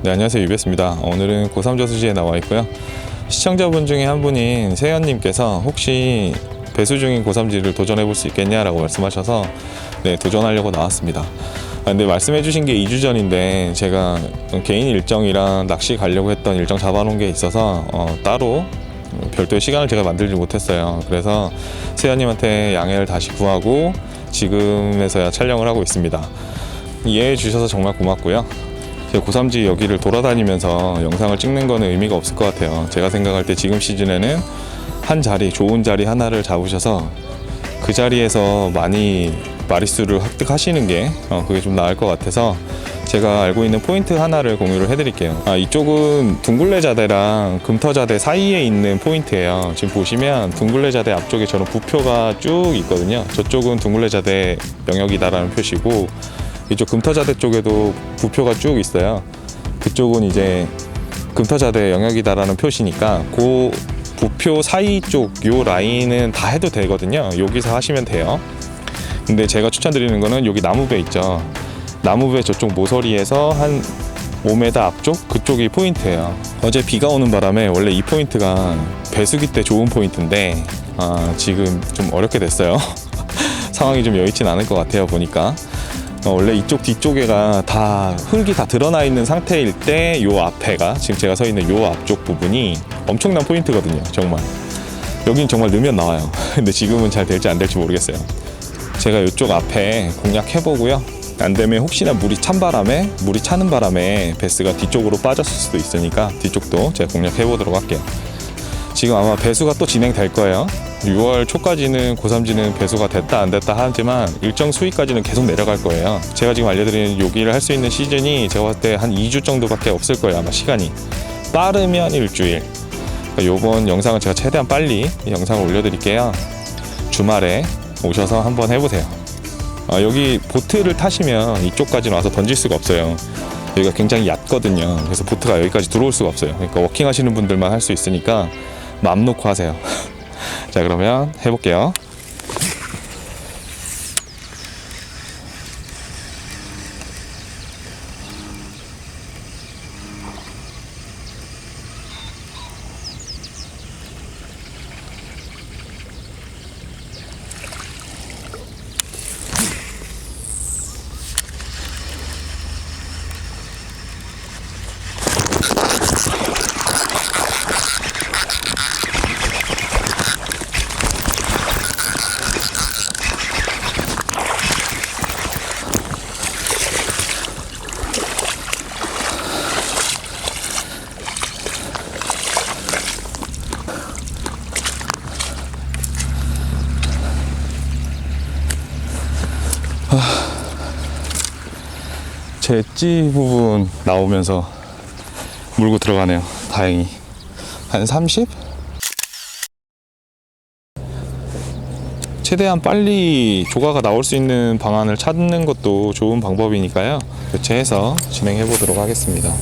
네, 안녕하세요. 유베스입니다. 오늘은 고3 저수지에 나와 있고요. 시청자분 중에 한 분인 세연님께서 혹시 배수 중인 고3지를 도전해 볼 수 있겠냐라고 말씀하셔서 네, 도전하려고 나왔습니다. 아, 근데 말씀해 주신 게 2주 전인데 제가 개인 일정이랑 낚시 가려고 했던 일정 잡아놓은 게 있어서 어, 따로 별도의 시간을 제가 만들지 못했어요. 그래서 세연님한테 양해를 다시 구하고 지금에서야 촬영을 하고 있습니다. 이해해 주셔서 정말 고맙고요. 제 고3지 여기를 돌아다니면서 영상을 찍는 거는 의미가 없을 것 같아요. 제가 생각할 때 지금 시즌에는 한 자리, 좋은 자리 하나를 잡으셔서 그 자리에서 많이 마리수를 획득하시는 게 어, 그게 좀 나을 것 같아서 제가 알고 있는 포인트 하나를 공유를 해드릴게요. 아, 이쪽은 둥글레 자대랑 금터 자대 사이에 있는 포인트예요. 지금 보시면 둥글레 자대 앞쪽에 저런 부표가 쭉 있거든요. 저쪽은 둥글레 자대 영역이다라는 표시고 이쪽 금터자대 쪽에도 부표가 쭉 있어요. 그쪽은 이제 금터자대 영역이다라는 표시니까 그 부표 사이 쪽 요 라인은 다 해도 되거든요. 여기서 하시면 돼요. 근데 제가 추천드리는 거는 여기 나무배 있죠. 나무배 저쪽 모서리에서 한 5m 앞쪽 그쪽이 포인트예요. 어제 비가 오는 바람에 원래 이 포인트가 배수기 때 좋은 포인트인데 아, 지금 좀 어렵게 됐어요. 상황이 좀 여의치 않을 것 같아요 보니까. 어, 원래 이쪽 뒤쪽에가 다 흙이 다 드러나 있는 상태일 때 요 앞에가 지금 제가 서 있는 요 앞쪽 부분이 엄청난 포인트거든요 정말. 여긴 정말 넣으면 나와요. 근데 지금은 잘 될지 안 될지 모르겠어요. 제가 이쪽 앞에 공략해보고요. 안 되면 혹시나 물이 찬 바람에 물이 차는 바람에 베스가 뒤쪽으로 빠졌을 수도 있으니까 뒤쪽도 제가 공략해보도록 할게요. 지금 아마 배수가 또 진행될 거예요. 6월 초까지는 고3지는 배수가 됐다 안 됐다 하지만 일정 수위까지는 계속 내려갈 거예요. 제가 지금 알려드리는 요기를 할 수 있는 시즌이 제가 봤을 때 한 2주 정도밖에 없을 거예요. 아마 시간이 빠르면 일주일. 그러니까 요번 영상은 제가 최대한 빨리 이 영상을 올려드릴게요. 주말에 오셔서 한번 해보세요. 아, 여기 보트를 타시면 이쪽까지는 와서 던질 수가 없어요. 여기가 굉장히 얕거든요. 그래서 보트가 여기까지 들어올 수가 없어요. 그러니까 워킹 하시는 분들만 할 수 있으니까 마음 놓고 하세요. 자, 그러면 해볼게요. 엣지 부분 나오면서 물고 들어가네요. 다행히. 한 30? 최대한 빨리 조가가 나올 수 있는 방안을 찾는 것도 좋은 방법이니까요. 교체해서 진행해 보도록 하겠습니다.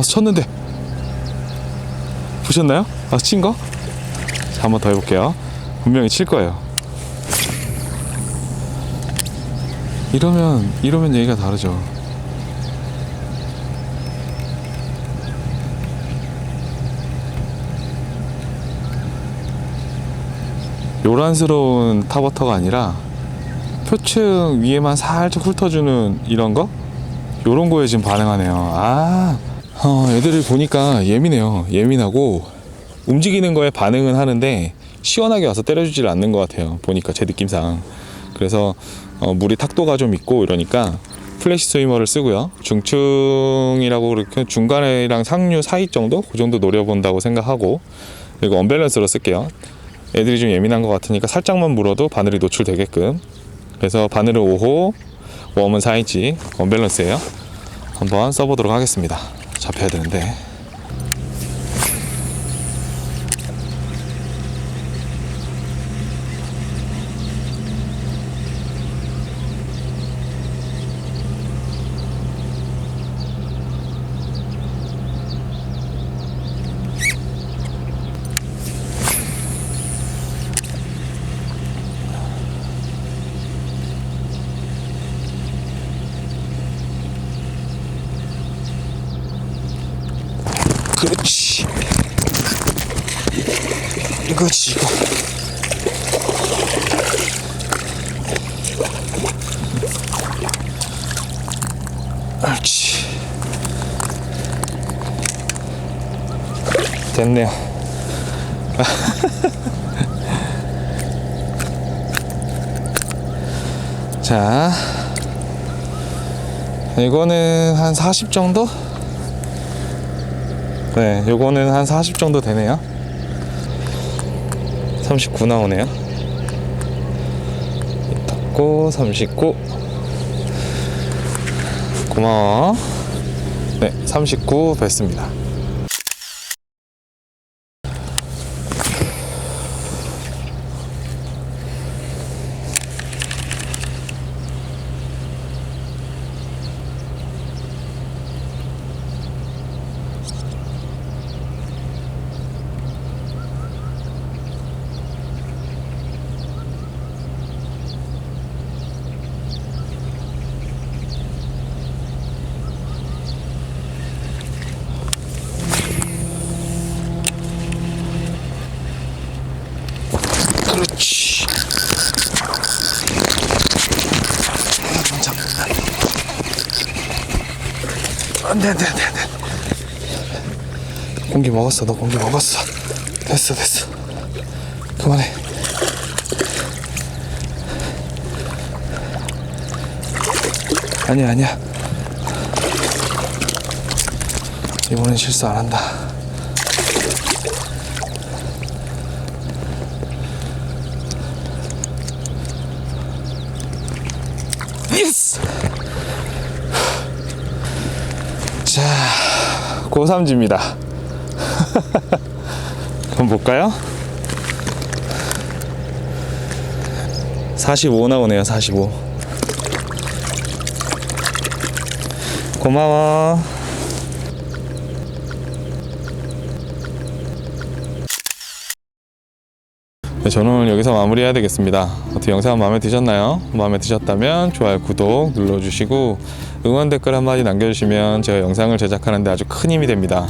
와서 쳤는데. 보셨나요? 아, 친 거? 자, 한번 더 해볼게요. 분명히 칠 거예요. 이러면, 이러면 얘기가 다르죠. 요란스러운 타버터가 아니라 표층 위에만 살짝 훑어주는 이런 거? 요런 거에 지금 반응하네요. 아, 어, 애들을 보니까 예민해요. 예민하고 움직이는 거에 반응은 하는데 시원하게 와서 때려주질 않는 것 같아요. 보니까 제 느낌상. 그래서 어, 물이 탁도가 좀 있고 이러니까 플래시 스위머를 쓰고요. 중층이라고 그렇게 중간이랑 상류 사이 정도? 그 정도 노려본다고 생각하고 그리고 언밸런스로 쓸게요. 애들이 좀 예민한 것 같으니까 살짝만 물어도 바늘이 노출되게끔 그래서 바늘은 5호 웜은 4인치 언밸런스예요. 한번 써보도록 하겠습니다. 잡혀야 되는데. 그렇지. 이거지, 이거. 그렇지. 됐네요. 자, 이거는 한 40 정도? 네, 요거는 한 40 정도 되네요. 39 나오네요. 닫고 39. 고마워. 네, 39 뺐습니다. 그렇지. 안돼 안돼 안돼 안돼. 공기 먹었어 너 공기 먹었어. 됐어 됐어. 그만해. 아니야 아니야. 이번엔 실수 안 한다. 예스! 자, 고3지입니다. 그럼 볼까요? 45 나오네요, 45. 고마워. 네, 저는 오늘 여기서 마무리해야 되겠습니다. 어떻게 영상 마음에 드셨나요? 마음에 드셨다면 좋아요, 구독 눌러주시고 응원 댓글 한마디 남겨주시면 제가 영상을 제작하는데 아주 큰 힘이 됩니다.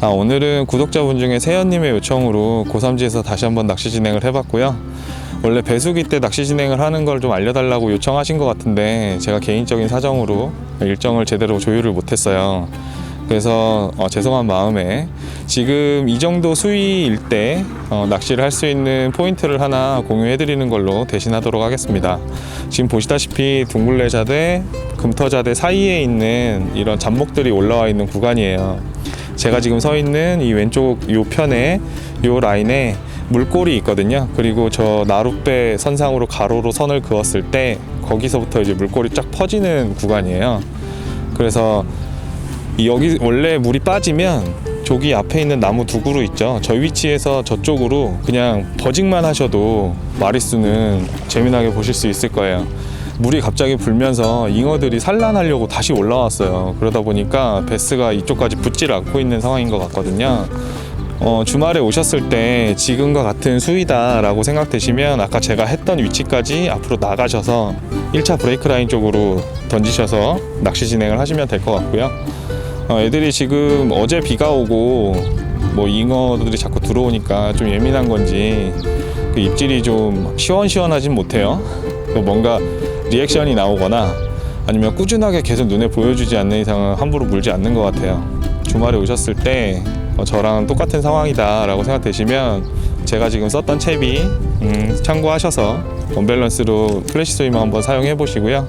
아, 오늘은 구독자분 중에 세연님의 요청으로 고삼지에서 다시 한번 낚시 진행을 해봤고요. 원래 배수기 때 낚시 진행을 하는 걸 좀 알려달라고 요청하신 것 같은데 제가 개인적인 사정으로 일정을 제대로 조율을 못했어요. 그래서 어, 죄송한 마음에 지금 이 정도 수위일 때 어, 낚시를 할 수 있는 포인트를 하나 공유해 드리는 걸로 대신하도록 하겠습니다. 지금 보시다시피 둥글레자대, 금터자대 사이에 있는 이런 잡목들이 올라와 있는 구간이에요. 제가 지금 서 있는 이 왼쪽 요 편에 요 라인에 물골이 있거든요. 그리고 저 나룻배 선상으로 가로로 선을 그었을 때 거기서부터 이제 물골이 쫙 퍼지는 구간이에요. 그래서 이 여기 원래 물이 빠지면 저기 앞에 있는 나무 두 그루 있죠. 저 위치에서 저쪽으로 그냥 버직만 하셔도 마리수는 재미나게 보실 수 있을 거예요. 물이 갑자기 불면서 잉어들이 산란하려고 다시 올라왔어요. 그러다 보니까 베스가 이쪽까지 붙질 않고 있는 상황인 것 같거든요. 어, 주말에 오셨을 때 지금과 같은 수위다라고 생각되시면 아까 제가 했던 위치까지 앞으로 나가셔서 1차 브레이크 라인 쪽으로 던지셔서 낚시 진행을 하시면 될 것 같고요. 어, 애들이 지금 어제 비가 오고 뭐 잉어들이 자꾸 들어오니까 좀 예민한 건지 그 입질이 좀 시원시원하진 못해요. 그 뭔가 리액션이 나오거나 아니면 꾸준하게 계속 눈에 보여주지 않는 이상은 함부로 물지 않는 것 같아요. 주말에 오셨을 때 어, 저랑 똑같은 상황이다라고 생각되시면 제가 지금 썼던 채비 음, 참고하셔서 원밸런스로 플래시 스위머 한번 사용해 보시고요.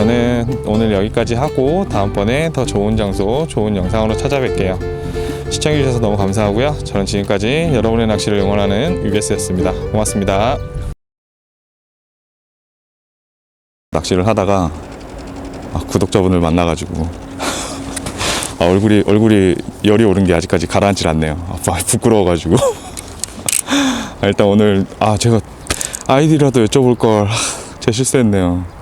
저는 오늘 여기까지 하고 다음번에 더 좋은 장소, 좋은 영상으로 찾아뵐게요. 시청해주셔서 너무 감사하고요. 저는 지금까지 여러분의 낚시를 응원하는 UBS였습니다. 고맙습니다. 낚시를 하다가 아, 구독자분을 만나가지고 아, 얼굴이 얼굴이 열이 오른 게 아직까지 가라앉질 않네요. 아, 부끄러워가지고 아, 일단 오늘 아 제가 아이디라도 여쭤볼 걸 제 실수했네요.